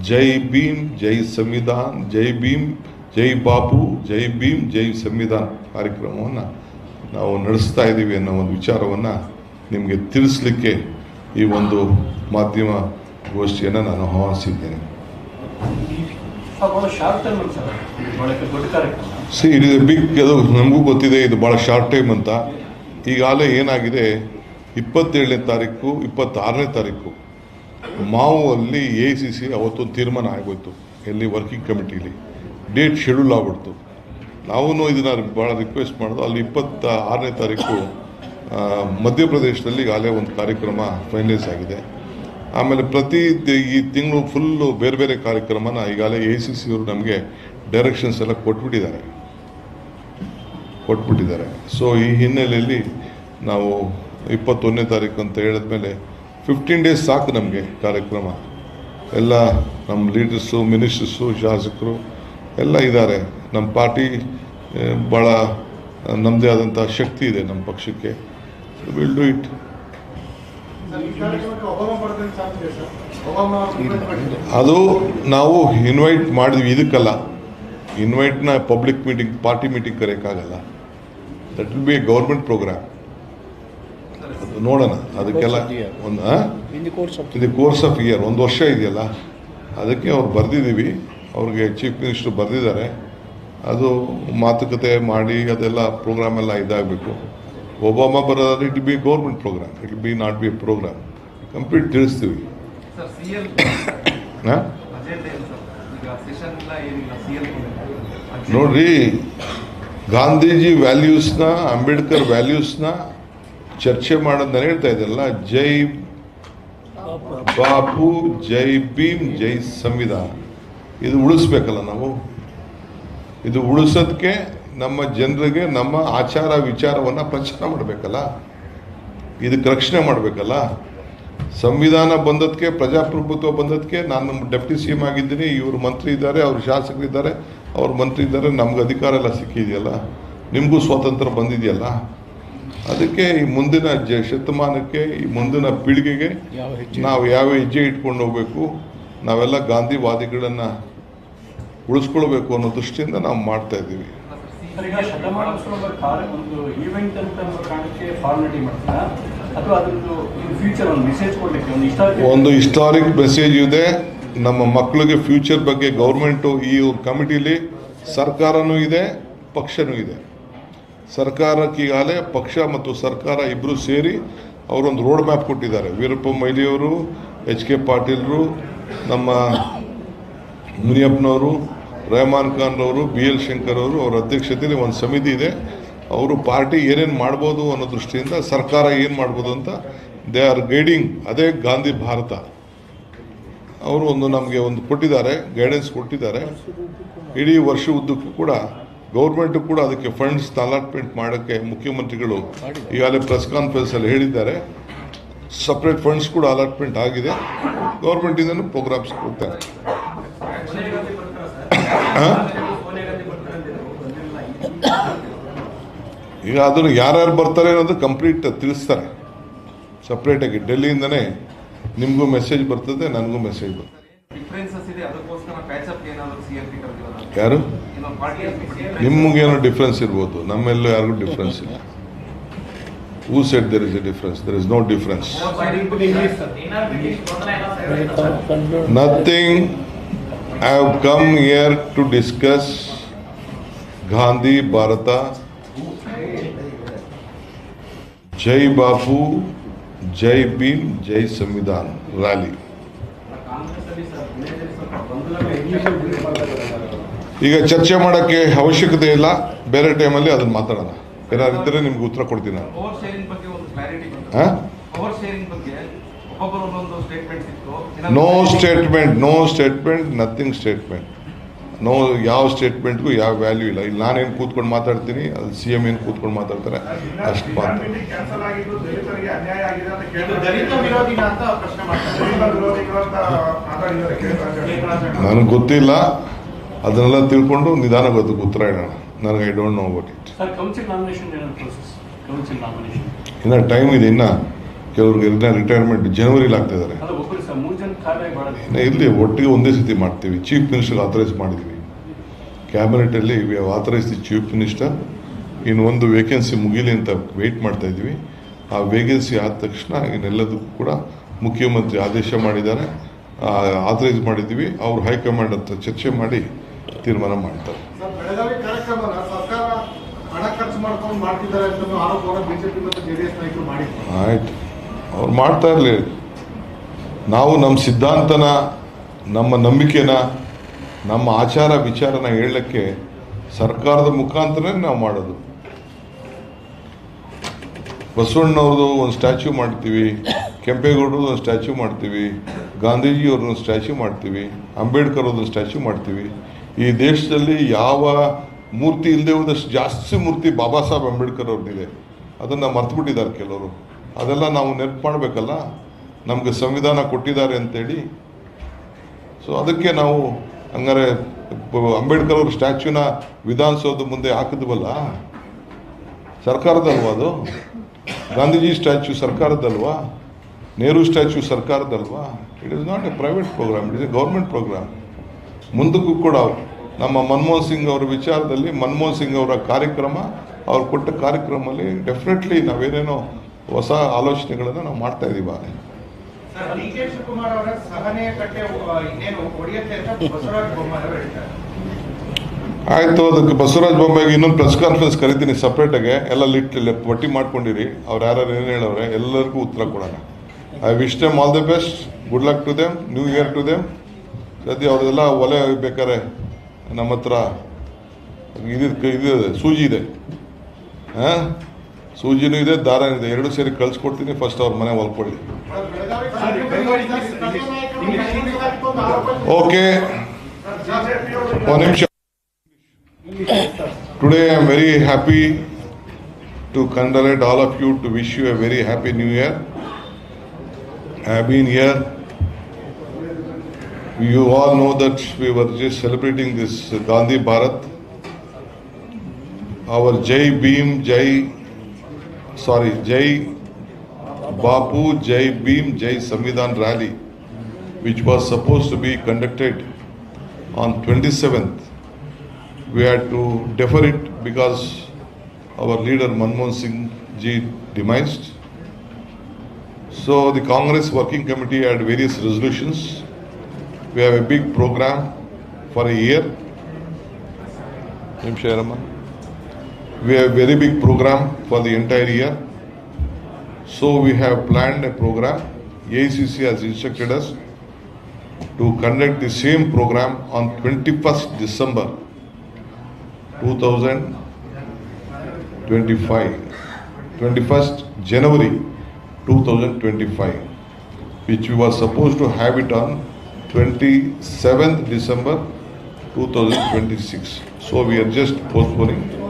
ಜೈ ಭೀಮ್, ಜೈ ಸಂವಿಧಾನ್, ಜೈ ಭೀಮ್, ಜೈ ಬಾಪು, ಜೈ ಭೀಮ್, ಜೈ ಸಂವಿಧಾನ್ ಕಾರ್ಯಕ್ರಮವನ್ನು ನಾವು ನಡೆಸ್ತಾ ಇದ್ದೀವಿ ಅನ್ನೋ ಒಂದು ವಿಚಾರವನ್ನು ನಿಮಗೆ ತಿಳಿಸ್ಲಿಕ್ಕೆ ಈ ಒಂದು ಮಾಧ್ಯಮ ಗೋಷ್ಠಿಯನ್ನು ನಾನು ಆಹ್ವಾನಿಸಿದ್ದೇನೆ. See it is a big ಅದು ನಮಗೂ ಗೊತ್ತಿದೆ, ಇದು ಭಾಳ ಶಾರ್ಟ್ ಟೈಮ್ ಅಂತ. ಈಗಾಗಲೇ ಏನಾಗಿದೆ, ಇಪ್ಪತ್ತೇಳನೇ ತಾರೀಕು, ಇಪ್ಪತ್ತಾರನೇ ತಾರೀಕು ಮಾವು ಅಲ್ಲಿ ಎ ಸಿ ಸಿ ಅವತ್ತೊಂದು ತೀರ್ಮಾನ ಆಗೋಯ್ತು, ಎಲ್ಲಿ ವರ್ಕಿಂಗ್ ಕಮಿಟಿಲಿ ಡೇಟ್ ಶೆಡ್ಯೂಲ್ ಆಗ್ಬಿಡ್ತು. ನಾವು ಇದನ್ನು ಭಾಳ ರಿಕ್ವೆಸ್ಟ್ ಮಾಡೋದು ಅಲ್ಲಿ ಇಪ್ಪತ್ತ ಆರನೇ ತಾರೀಕು ಮಧ್ಯಪ್ರದೇಶದಲ್ಲಿ ಈಗಾಗಲೇ ಒಂದು ಕಾರ್ಯಕ್ರಮ ಫೈನಲೈಸ್ ಆಗಿದೆ. ಆಮೇಲೆ ಪ್ರತಿ ಈ ತಿಂಗಳು ಫುಲ್ಲು ಬೇರೆ ಬೇರೆ ಕಾರ್ಯಕ್ರಮನ ಈಗಾಗಲೇ ಎ ಸಿ ಸಿ ಅವರು ನಮಗೆ ಡೈರೆಕ್ಷನ್ಸ್ ಎಲ್ಲ ಕೊಟ್ಬಿಟ್ಟಿದ್ದಾರೆ. ಕೊಟ್ಬಿಟ್ಟಿದ್ದಾರೆ. ಸೊ ಈ ಹಿನ್ನೆಲೆಯಲ್ಲಿ ನಾವು ಇಪ್ಪತ್ತೊಂದನೇ ತಾರೀಕು ಅಂತ ಹೇಳಿದ್ಮೇಲೆ ಫಿಫ್ಟೀನ್ ಡೇಸ್ ಸಾಕು ನಮಗೆ ಕಾರ್ಯಕ್ರಮ. ಎಲ್ಲ ನಮ್ಮ ಲೀಡರ್ಸು ಮಿನಿಸ್ಟರ್ಸು ಶಾಸಕರು ಎಲ್ಲ ಇದ್ದಾರೆ. ನಮ್ಮ ಪಾರ್ಟಿ ಭಾಳ ನಮ್ಮದೇ ಆದಂಥ ಶಕ್ತಿ ಇದೆ ನಮ್ಮ ಪಕ್ಷಕ್ಕೆ. ವಿಲ್ ಡೂ ಇಟ್ ಒಬಾಮ ಬರೋದಕ್ಕೆ ಸಾಧ್ಯ ಸರ್ ಒಬಾಮ ಅದು ನಾವು ಇನ್ವೈಟ್ ಮಾಡಿದ್ವಿ, ಇದಕ್ಕಲ್ಲ. ಇನ್ವೈಟ್ನ public meeting party meeting ಕರೆಯೋಕ್ಕಾಗಲ್ಲ. That will be a government program ಅದು ನೋಡೋಣ, ಅದಕ್ಕೆಲ್ಲ ಒಂದು ಇದು ಕೋರ್ಸ್ ಆಫ್ ಇಯರ್ ಒಂದು ವರ್ಷ ಇದೆಯಲ್ಲ. ಅದಕ್ಕೆ ಅವ್ರು ಬರೆದಿದ್ದೀವಿ. ಅವ್ರಿಗೆ ಚೀಫ್ ಮಿನಿಸ್ಟರ್ ಬರೆದಿದ್ದಾರೆ. ಅದು ಮಾತುಕತೆ ಮಾಡಿ, ಅದೆಲ್ಲ ಪ್ರೋಗ್ರಾಮ್ ಎಲ್ಲ ಇದಾಗಬೇಕು. ಒಬಾಮ ಬರೋದಾದ್ರೆ it be government program it be not be a program. Complete ತಿಳಿಸ್ತೀವಿ. ನೋಡ್ರಿ ಗಾಂಧೀಜಿ ವ್ಯಾಲ್ಯೂಸ್ನ ಅಂಬೇಡ್ಕರ್ ವ್ಯಾಲ್ಯೂಸ್ನ ಚರ್ಚೆ ಮಾಡೋದು ನಾನು ಹೇಳ್ತಾ ಇದ್ದಲ್ಲ ಜೈ ಬಾಪು ಜೈ ಭೀಮ್ ಜೈ ಸಂವಿಧಾನ. ಇದು ಉಳಿಸ್ಬೇಕಲ್ಲ ನಾವು? ಇದು ಉಳಿಸೋದಕ್ಕೆ ನಮ್ಮ ಜನರಿಗೆ ನಮ್ಮ ಆಚಾರ ವಿಚಾರವನ್ನು ಪ್ರಚಾರ ಮಾಡಬೇಕಲ್ಲ? ಇದಕ್ಕೆ ರಕ್ಷಣೆ ಮಾಡಬೇಕಲ್ಲ? ಸಂವಿಧಾನ ಬಂದದಕ್ಕೆ ಪ್ರಜಾಪ್ರಭುತ್ವ ಬಂದದಕ್ಕೆ ನಾನು ಡೆಪ್ಟಿ ಸಿ ಎಂ ಆಗಿದ್ದೀನಿ, ಇವರು ಮಂತ್ರಿ ಇದ್ದಾರೆ, ಅವ್ರು ಶಾಸಕರಿದ್ದಾರೆ ಅವ್ರ ಮಂತ್ರಿ ಇದ್ದಾರೆ, ನಮ್ಗೆ ಅಧಿಕಾರ ಎಲ್ಲ ಸಿಕ್ಕಿದೆಯಲ್ಲ? ನಿಮಗೂ ಸ್ವಾತಂತ್ರ್ಯ ಬಂದಿದೆಯಲ್ಲ? ಅದಕ್ಕೆ ಈ ಮುಂದಿನ ಜ ಶತಮಾನಕ್ಕೆ, ಈ ಮುಂದಿನ ಪೀಳಿಗೆಗೆ ನಾವು ಯಾವ ಹೆಜ್ಜೆ ಇಟ್ಕೊಂಡು ಹೋಗಬೇಕು? ನಾವೆಲ್ಲ ಗಾಂಧಿವಾದಿಗಳನ್ನು ಉಳಿಸ್ಕೊಳ್ಬೇಕು ಅನ್ನೋ ದೃಷ್ಟಿಯಿಂದ ನಾವು ಮಾಡ್ತಾ ಇದ್ದೀವಿ. ಒಂದು ಹಿಸ್ಟಾರಿಕ್ ಮೆಸೇಜ್ ಇದೆ. ನಮ್ಮ ಮಕ್ಕಳಿಗೆ ಫ್ಯೂಚರ್ ಬಗ್ಗೆ ಗೌರ್ಮೆಂಟು ಈ ಕಮಿಟಿಲಿ ಸರ್ಕಾರನೂ ಇದೆ, ಪಕ್ಷನೂ ಇದೆ. ಸರ್ಕಾರಕ್ಕೀಗಾಗಲೇ ಪಕ್ಷ ಮತ್ತು ಸರ್ಕಾರ ಇಬ್ಬರು ಸೇರಿ ಅವರೊಂದು ರೋಡ್ ಮ್ಯಾಪ್ ಕೊಟ್ಟಿದ್ದಾರೆ. ವೀರಪ್ಪ ಮೊಯ್ಲಿಯವರು ಎಚ್ ಕೆ ಪಾಟೀಲ್ರು, ನಮ್ಮ ಮುನಿಯಪ್ಪನವರು ರೆಹಮಾನ್ ಖಾನ್ ಅವರು ಬಿ ಎಲ್ ಶಂಕರ್ ಅವರು ಅವರ ಅಧ್ಯಕ್ಷತೆಯಲ್ಲಿ ಒಂದು ಸಮಿತಿ ಇದೆ. ಅವರು ಪಾರ್ಟಿ ಏನೇನು ಮಾಡ್ಬೋದು ಅನ್ನೋ ದೃಷ್ಟಿಯಿಂದ ಸರ್ಕಾರ ಏನು ಮಾಡ್ಬೋದು ಅಂತ ದೇ ಆರ್ ಗೈಡಿಂಗ್ ಅದೇ ಗಾಂಧಿ ಭಾರತ. ಅವರು ಒಂದು ನಮಗೆ ಒಂದು ಕೊಟ್ಟಿದ್ದಾರೆ ಗೈಡೆನ್ಸ್ ಕೊಟ್ಟಿದ್ದಾರೆ. ಇಡೀ ವರ್ಷ ಉದ್ದಕ್ಕೂ ಕೂಡ ಗೌರ್ಮೆಂಟ್ ಕೂಡ ಅದಕ್ಕೆ ಫಂಡ್ಸ್ ಅಲಾಟ್ಮೆಂಟ್ ಮಾಡೋಕ್ಕೆ ಮುಖ್ಯಮಂತ್ರಿಗಳು ಈಗಾಗಲೇ ಪ್ರೆಸ್ ಕಾನ್ಫರೆನ್ಸಲ್ಲಿ ಹೇಳಿದ್ದಾರೆ. ಸಪ್ರೇಟ್ ಫಂಡ್ಸ್ ಕೂಡ ಅಲಾಟ್ಮೆಂಟ್ ಆಗಿದೆ. ಗೌರ್ಮೆಂಟಿಂದನೂ ಪ್ರೋಗ್ರಾಮ್ಸ್ ಕೊಡ್ತಾರೆ? ಈಗ ಅದನ್ನು ಯಾರ್ಯಾರು ಬರ್ತಾರೆ ಅನ್ನೋದು ಕಂಪ್ಲೀಟ್ ತಿಳಿಸ್ತಾರೆ. ಸಪ್ರೇಟಾಗಿ ಡೆಲ್ಲಿಯಿಂದನೇ ನಿಮಗೂ ಮೆಸೇಜ್ ಬರ್ತದೆ ನನಗೂ ಮೆಸೇಜ್ ಬರ್ತದೆ. ಯಾರು? ನಿಮಗೇನೋ ಡಿಫ್ರೆನ್ಸ್ ಇರ್ಬೋದು ನಮ್ಮೆಲ್ಲೂ ಯಾರಿಗೂ ಡಿಫ್ರೆನ್ಸ್ ಇಲ್ಲ. Who set there is a difference there is no difference nothing I have come here to discuss Gandhi Bharata, Jai Bapu, Jai Bhim, Jai Samvidhan rally. ಈಗ ಚರ್ಚೆ ಮಾಡೋಕ್ಕೆ ಅವಶ್ಯಕತೆ ಇಲ್ಲ ಬೇರೆ ಟೈಮಲ್ಲಿ ಅದನ್ನು ಮಾತಾಡೋಣ ಏನಾದ್ರು ಇದ್ದರೆ ನಿಮ್ಗೆ ಉತ್ತರ ಕೊಡ್ತೀನಿ ನಾನು no statement no statement nothing statement no ಯಾವ ಸ್ಟೇಟ್ಮೆಂಟ್ಗೂ ಯಾವ ವ್ಯಾಲ್ಯೂ ಇಲ್ಲ. ಇಲ್ಲಿ ನಾನೇನು ಕೂತ್ಕೊಂಡು ಮಾತಾಡ್ತೀನಿ ಅದು ಸಿ ಎಂ ಏನು ಕೂತ್ಕೊಂಡು ಮಾತಾಡ್ತಾರೆ ಅಷ್ಟು ಮಾತ್ರ ನನಗೆ ಗೊತ್ತಿಲ್ಲ. ಅದನ್ನೆಲ್ಲ ತಿಳ್ಕೊಂಡು ನಿಧಾನ ಗೊತ್ತು ಉತ್ತರ ಹೇಳೋಣ. ನನಗೆ I don't know about it ಇನ್ನು ಟೈಮ್ ಇದೆ ಇನ್ನು. ಕೆಲವ್ರಿಗೆ ರಿಟೈರ್ಮೆಂಟ್ ಜನವರಿಲಿ ಆಗ್ತಿದ್ದಾರೆ. ಅಲ್ಲ ಒಬ್ಬರು ಸರ್ ಮೂರು ಜನ ಖಾಲಿ ಭಾಳ ಇಲ್ಲಿ ಒಟ್ಟಿಗೆ ಒಂದೇ ಸತಿ ಮಾಡ್ತೀವಿ. ಚೀಫ್ ಮಿನಿಸ್ಟರ್ ಆಥರೈಸ್ ಮಾಡಿದ್ವಿ. ಕ್ಯಾಬಿನೆಟಲ್ಲಿ ಆಥರೈಸ್ ದಿ ಚೀಫ್ ಮಿನಿಸ್ಟರ್ ಇನ್ನು ಒಂದು ವೇಕೆನ್ಸಿ ಮುಗಿಲಿ ಅಂತ ವೇಟ್ ಮಾಡ್ತಾ ಇದ್ವಿ ಆ ವೇಕೆನ್ಸಿ ಆದ ತಕ್ಷಣ ಇನ್ನೆಲ್ಲದಕ್ಕೂ ಕೂಡ ಮುಖ್ಯಮಂತ್ರಿ ಆದೇಶ ಮಾಡಿದ್ದಾರೆ. ಆಥರೈಸ್ ಮಾಡಿದ್ವಿ ಅವರು ಹೈಕಮಾಂಡ್ ಹತ್ರ ಚರ್ಚೆ ಮಾಡಿ ತೀರ್ಮಾನ ಮಾಡ್ತಾರೆ. ಸರ್, ಬೆಳಗಾವಿ ಕಾರ್ಯಕ್ರಮನ ಸರ್ಕಾರ ಹಣ ಖರ್ಚು ಮಾಡ್ಕೊಂಡು ಮಾಡ್ತಿದ್ದಾರೆ ಅಂತ ಆರೋಪವನ್ನು ಬಿಜೆಪಿ ಮತ್ತು ಜೆಡಿಎಸ್ ನಾಯಕರು ಮಾಡಿದ್ರು. ಆಯ್ತು. ಅವ್ರು ಮಾಡ್ತಾ ಇರಲಿ. ನಾವು ನಮ್ಮ ಸಿದ್ಧಾಂತನ, ನಮ್ಮ ನಂಬಿಕೆನ, ನಮ್ಮ ಆಚಾರ ವಿಚಾರನ ಹೇಳಲಿಕ್ಕೆ ಸರ್ಕಾರದ ಮುಖಾಂತರನೇ ನಾವು ಮಾಡೋದು. ಬಸವಣ್ಣವ್ರದ್ದು ಒಂದು ಸ್ಟ್ಯಾಚ್ಯೂ ಮಾಡ್ತೀವಿ, ಕೆಂಪೇಗೌಡರದ್ದು ಒಂದು ಸ್ಟ್ಯಾಚ್ಯೂ ಮಾಡ್ತೀವಿ, ಗಾಂಧೀಜಿಯವ್ರದ್ದು ಒಂದು ಸ್ಟ್ಯಾಚ್ಯೂ ಮಾಡ್ತೀವಿ ಅಂಬೇಡ್ಕರ್ ಅವ್ರದ್ದು ಸ್ಟ್ಯಾಚ್ಯೂ ಮಾಡ್ತೀವಿ. ಈ ದೇಶದಲ್ಲಿ ಯಾವ ಮೂರ್ತಿ ಇಲ್ಲದೆ ಹೋದಷ್ಟು ಜಾಸ್ತಿ ಮೂರ್ತಿ ಬಾಬಾ ಸಾಹೇಬ್ ಅಂಬೇಡ್ಕರ್ ಅವ್ರದ್ದಿದೆ ಅದನ್ನು ಮರ್ತುಬಿಟ್ಟಿದ್ದಾರೆ ಕೆಲವರು. ಅದೆಲ್ಲ ನಾವು ನೆನಪು ಮಾಡಬೇಕಲ್ಲ? ನಮಗೆ ಸಂವಿಧಾನ ಕೊಟ್ಟಿದ್ದಾರೆ ಅಂತೇಳಿ. ಸೊ ಅದಕ್ಕೆ ನಾವು ಹಂಗಾರೆ ಅಂಬೇಡ್ಕರ್ ಅವ್ರ ಸ್ಟ್ಯಾಚ್ಯೂನ ವಿಧಾನಸೌಧ ಮುಂದೆ ಹಾಕಿದ್ವಲ್ಲ? ಸರ್ಕಾರದಲ್ವಾ ಅದು? ಗಾಂಧೀಜಿ ಸ್ಟ್ಯಾಚ್ಯೂ ಸರ್ಕಾರದಲ್ವಾ? Nehru statue ಸರ್ಕಾರದಲ್ವಾ? It is not a private program it is a government program ಮುಂದಕ್ಕೂ ಕೂಡ ನಮ್ಮ ಮನಮೋಹನ್ ಸಿಂಗ್ ಅವರ ವಿಚಾರದಲ್ಲಿ ಮನಮೋಹನ್ ಸಿಂಗ್ ಅವರ ಕಾರ್ಯಕ್ರಮ, ಅವ್ರು ಕೊಟ್ಟ ಕಾರ್ಯಕ್ರಮದಲ್ಲಿ ಡೆಫಿನೆಟ್ಲಿ ನಾವೇನೇನೋ ಹೊಸ ಆಲೋಚನೆಗಳನ್ನು ನಾವು ಮಾಡ್ತಾ ಇದ್ದೀವಿ ಹೇಳ್ತಾರೆ. ಆಯಿತು ಅದಕ್ಕೆ ಬಸವರಾಜ ಬೊಮ್ಮೆಗೆ ಇನ್ನೊಂದು ಪ್ರೆಸ್ ಕಾನ್ಫರೆನ್ಸ್ ಕರಿತೀನಿ ಸಪ್ರೇಟಾಗೆ ಎಲ್ಲ ಲಿಟ್ ಪಟ್ಟಿ ಮಾಡ್ಕೊಂಡಿರಿ. ಅವ್ರು ಯಾರು ಏನು ಹೇಳವ್ರೆ ಎಲ್ಲರಿಗೂ ಉತ್ತರ ಕೊಡೋಣ. I wish them all the best good luck to them new year to them ಸದ್ಯ ಅವ್ರದೆಲ್ಲ ಒಲೆ ಬೇಕಾರೆ ನಮ್ಮ ಹತ್ರ ಇದು ಇದು ಸೂಜಿ ಇದೆ. ಹಾಂ? ಸೂಜಿನೂ ಇದೆ ದಾರನೂ ಇದೆ ಎರಡು ಸೇರಿ ಕಳ್ಸ್ಕೊಡ್ತೀನಿ ಫಸ್ಟ್ ಅವ್ರ ಮನೆ ಹೊಲ್ಕೊಳ್ಳಿ ಬೆಳಗಾವಿ ಕಾರ್ಯಕ್ರಮದಲ್ಲಿ ಸ್ಥಳೀಯ ನಾಯಕರು ಕೈಗೊಂಡಿದ್ದಾಗಿತ್ತು ಒಂದು ಆರೋಪ ಇದೆ. ಓಕೆ ಬಿಜೆಪಿ ಅವರು ಒಂದು ನಿಮಿಷ Today I am very happy to congratulate all of you to wish you a very happy new year. I have been here. You all know that we were just celebrating this Gandhi Bharat. Our Jai Bhim, Jai, sorry जय बापू Jai Bhim Jai Samvidhan rally which was suppose to be conducted on twenty seventh we had to defer it because our leader Manmohan Singh ji demise so the Congress working committee at various resolution we have a big program for a year NIMS रमन We have a very big program for the entire year. So we have planned a program. ACC has instructed us to conduct the same program on 21st December 2025, 21st January 2025, which we were supposed to have it on 27th December 2026. So we are just postponing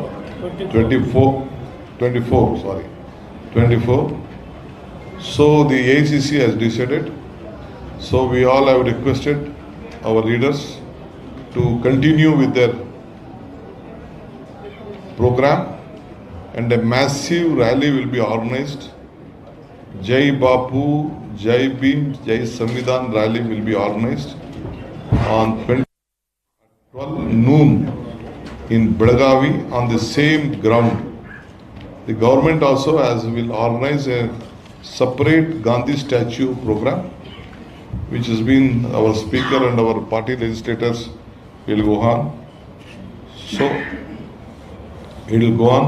24, 24, sorry, 24. So the ACC has decided so we all have requested our leaders to continue with their program and a massive rally will be organized. Jai Bapu, Jai Bhim, Jai Samvidhan rally will be organized on 20 12 noon in Belagavi on the same ground. The government also has will organize a separate Gandhi statue program which has been our speaker and our party legislators will go on. So, it will go on.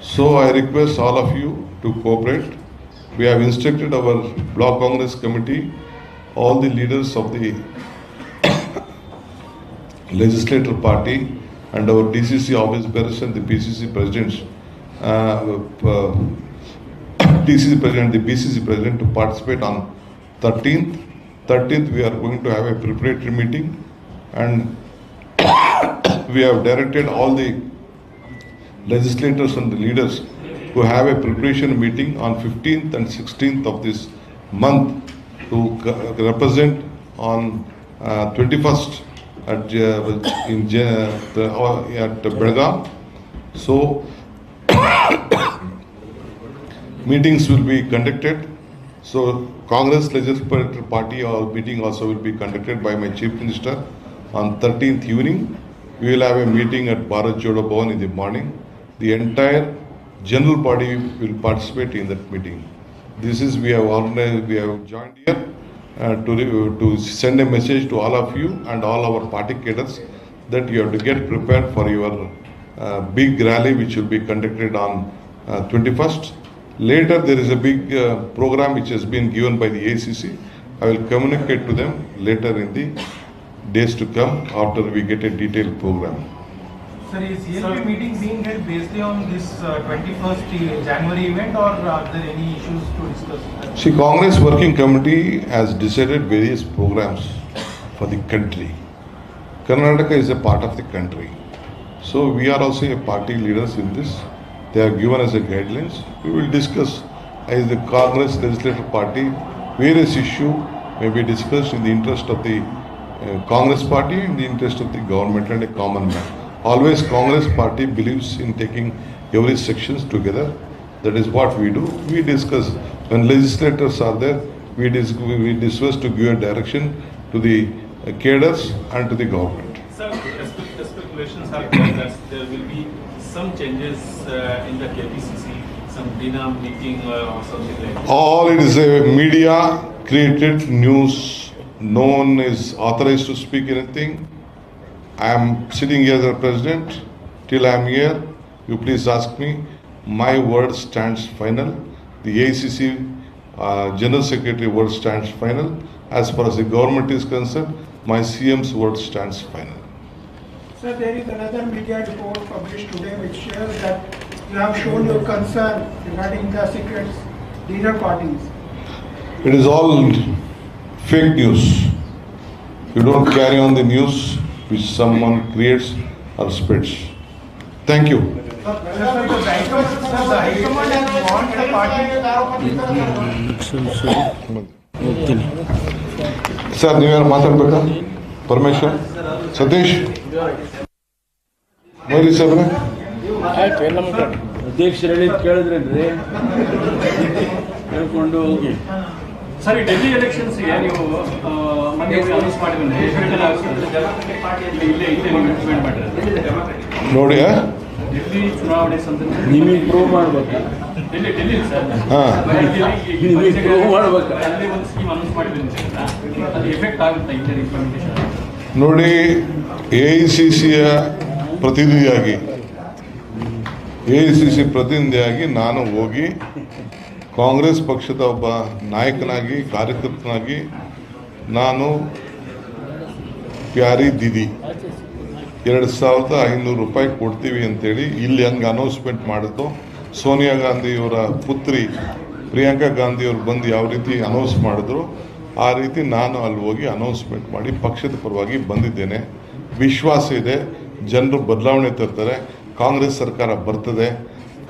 So I request all of you to cooperate. We have instructed our block congress committee, all the leaders of the legislator party and our DCC office bearers and the PCC presidents, uh, uh, DCC president, the BCC president to participate on 13th. 13th, we are going to have a preparatory meeting and we have directed all the legislators and the leaders to have a preparation meeting on 15th and 16th of this month to represent on uh, 21st at, uh, in, the- at. So, meetings will be conducted. So Congress Legislative Party or meeting also will be conducted by my Chief Minister on 13th evening. We will have a meeting at Bharat Jodo Bhavan in the morning. The entire general body will participate in that meeting. This is, we have organized, we have joined here to, re- to send a message to all of you and all our party cadres that you have to get prepared for your uh, big rally which will be conducted on uh, 21st. Later, there is a big uh, program which has been given by the ACC. I will communicate to them later in the days to come after we get a detailed program. Sir, is CLP meeting being held based on this uh, 21st January event or are there any issues to discuss? See, Congress Working Committee has decided various programs for the country. Karnataka is a part of the country. So we are also a party leaders in this. They have given us a guidelines. We will discuss as the Congress Legislative Party, various issue may be discussed in the interest of the uh, Congress Party in the interest of the government and a common man. Always Congress Party believes in taking every sections together. That is what we do. We discuss, when legislators are there, we dis- we discuss to give a direction to the uh, cadres and to the government. Sir, spec- speculations are that there will be some changes uh, in the KPCC, some DINA meeting uh, or something like that. All it is a media created news. No one is authorized to speak anything. I am sitting here as a president. Till I am here, you please ask me. My word stands final. The ACC uh, General Secretary word stands final. As far as the government is concerned, my CM's word stands final. Sir, there is another media report published today which shows that you have shown your concern regarding the secret dinner parties. It is all fake news. You don't carry on the news which someone creates or spreads. Thank you. Sir, the high- sir, the High Command has warned the party. Sir ನೀವೇನು ಮಾತಾಡ್ಬೇಕಾ ಪರಮೇಶ್ವರ್ ಸತೀಶ್ ಮೋದಿ ಸಾಹೇಬ್ರೆ ಅಧ್ಯಕ್ಷರು ಹೇಳಿದ್ ಕೇಳಿದ್ರೇನ್ರಿ ಹೇಳ್ಕೊಂಡು ಹೋಗಿ ಸರಿ ಡೆಲ್ಲಿ ಎಲೆಕ್ಷನ್ಸ್ಗೆ ನೀವು ಮೊನ್ನೆ ಅನೌನ್ಸ್ ಮಾಡಿದ್ರೆ ಇಲ್ಲಿ ಇಲ್ಲೇ ನೀವು ಇಂಪ್ಲಿಮೆಂಟ್ ಮಾಡಿರೋದು ನೋಡಿ? ಡೆಲ್ಲಿ ಚುನಾವಣೆ ಸಂದರ್ಭದಲ್ಲಿ ನಿಮಗೆ ಪ್ರೂವ್ ಮಾಡ್ಬೇಕಾ. ಡೆಲ್ಲಿ ಡೆಲ್ಲಿ ಸರ್ ಹಾ. ನಿಮಗೆ prove ಮಾಡ್ಬೇಕು. ಅಲ್ಲಿ ಒಂದು ಸ್ಕೀಮ್ ಅನೌನ್ಸ್ ಮಾಡಿದ್ರೆ ಅದು ಎಫೆಕ್ಟ್ ಆಗುತ್ತೆ ಇಂಡಿಯನ್ ಇಂಪ್ಲಿಮೆಂಟೇಷನ್ ನೋಡಿ ಎ ಐ ಸಿ ಸಿಯ ಪ್ರತಿನಿಧಿಯಾಗಿ ಎ ಐ ಸಿ ಸಿ ಪ್ರತಿನಿಧಿಯಾಗಿ ನಾನು ಹೋಗಿ ಕಾಂಗ್ರೆಸ್ ಪಕ್ಷದ ಒಬ್ಬ ನಾಯಕನಾಗಿ, ಕಾರ್ಯಕರ್ತನಾಗಿ ನಾನು ಪ್ಯಾರಿ ದಿದಿ. ಎರಡು ಸಾವಿರದ ಐನೂರು ರೂಪಾಯಿ ಕೊಡ್ತೀವಿ ಅಂತೇಳಿ ಇಲ್ಲಿ ಹಂಗೆ ಅನೌನ್ಸ್ಮೆಂಟ್ ಮಾಡಿದ್ದು. ಸೋನಿಯಾ ಗಾಂಧಿಯವರ ಪುತ್ರಿ ಪ್ರಿಯಾಂಕಾ ಗಾಂಧಿಯವರು ಬಂದು ಯಾವ ರೀತಿ ಅನೌನ್ಸ್ ಮಾಡಿದ್ರು, ಆ ರೀತಿ ನಾನು ಅಲ್ಲಿ ಹೋಗಿ ಅನೌನ್ಸ್ಮೆಂಟ್ ಮಾಡಿ ಪಕ್ಷದ ಪರವಾಗಿ ಬಂದಿದ್ದೇನೆ. ವಿಶ್ವಾಸ ಇದೆ, ಜನರು ಬದಲಾವಣೆ ತರ್ತಾರೆ, ಕಾಂಗ್ರೆಸ್ ಸರ್ಕಾರ ಬರ್ತದೆ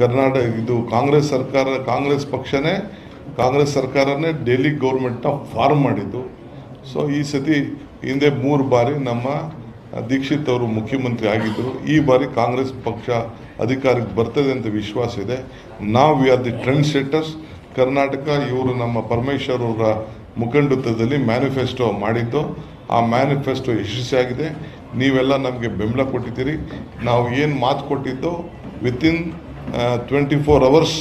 ಕರ್ನಾಟಕ ಇದು ಕಾಂಗ್ರೆಸ್ ಸರ್ಕಾರ, ಕಾಂಗ್ರೆಸ್ ಪಕ್ಷನೇ ಕಾಂಗ್ರೆಸ್ ಸರ್ಕಾರನೇ ಡೆಲ್ಲಿ ಗೌರ್ಮೆಂಟ್ನ ಫಾರ್ಮ್ ಮಾಡಿದ್ದು. ಸೊ ಈ ಸತಿ ಹಿಂದೆ ಮೂರು ಬಾರಿ ನಮ್ಮ ದೀಕ್ಷಿತ್ ಅವರು ಮುಖ್ಯಮಂತ್ರಿ ಆಗಿದ್ದರು ಈ ಬಾರಿ ಕಾಂಗ್ರೆಸ್ ಪಕ್ಷ ಅಧಿಕಾರಕ್ಕೆ ಬರ್ತದೆ ಅಂತ ವಿಶ್ವಾಸ ಇದೆ. ನಾವು we are the trend setters Karnataka, ಇವರು ನಮ್ಮ ಪರಮೇಶ್ವರ್ ಅವರ ಮುಖಂಡತ್ವದಲ್ಲಿ ಮ್ಯಾನಿಫೆಸ್ಟೋ ಮಾಡಿದ್ದು. ಆ ಮ್ಯಾನಿಫೆಸ್ಟೋ ಯಶಸ್ವಿಯಾಗಿದೆ. ನೀವೆಲ್ಲ ನಮಗೆ ಬೆಂಬಲ ಕೊಟ್ಟಿದ್ದೀರಿ. ನಾವು ಏನು ಮಾತು ಕೊಟ್ಟಿದ್ದೋ within twenty four hours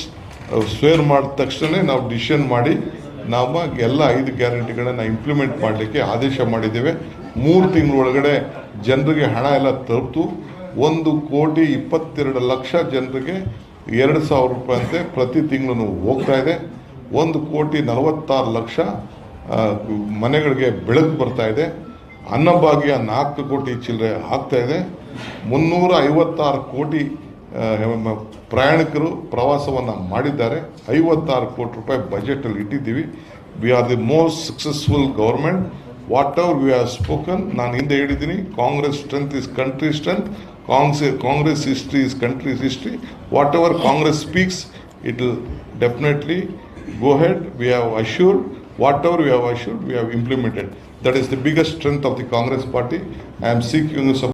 swear ಮಾಡಿದ ತಕ್ಷಣ ನಾವು ಡಿಸಿಷನ್ ಮಾಡಿ, ನಾವು ಎಲ್ಲ ಐದು ಗ್ಯಾರಂಟಿಗಳನ್ನ ಇಂಪ್ಲಿಮೆಂಟ್ ಮಾಡಲಿಕ್ಕೆ ಆದೇಶ ಮಾಡಿದ್ದೇವೆ. ಮೂರು ತಿಂಗಳೊಳಗಡೆ ಜನರಿಗೆ ಹಣ ಎಲ್ಲ ತಲುಪಿತು. ಒಂದು ಕೋಟಿ ಇಪ್ಪತ್ತೆರಡು ಲಕ್ಷ ಜನರಿಗೆ ಎರಡು ಸಾವಿರ ರೂಪಾಯಿ ಅಂತೆ ಪ್ರತಿ ತಿಂಗಳು ಹೋಗ್ತಾ ಇದೆ. ಒಂದು ಕೋಟಿ ನಲವತ್ತಾರು ಲಕ್ಷ ಮನೆಗಳಿಗೆ ಬೆಳಕು ಬರ್ತಾ ಇದೆ. ಅನ್ನಭಾಗ್ಯ ನಾಲ್ಕು ಕೋಟಿ ಚಿಲ್ಲರೆ ಆಗ್ತಾ ಇದೆ. ಮುನ್ನೂರ ಐವತ್ತಾರು ಕೋಟಿ ಪ್ರಯಾಣಿಕರು ಪ್ರವಾಸವನ್ನು ಮಾಡಿದ್ದಾರೆ. ಐವತ್ತಾರು ಕೋಟಿ ರೂಪಾಯಿ ಬಜೆಟಲ್ಲಿ ಇಟ್ಟಿದ್ದೀವಿ. We are the most successful government whatever we are spoken ನಾನು ಹಿಂದೆ ಹೇಳಿದ್ದೀನಿ, Congress strength is country strength Congress Congress history is country's history whatever Congress speaks it will definitely go head we have assured what we we have assured we have implemented that the biggest biggest strength of the Congress party I am seeking support.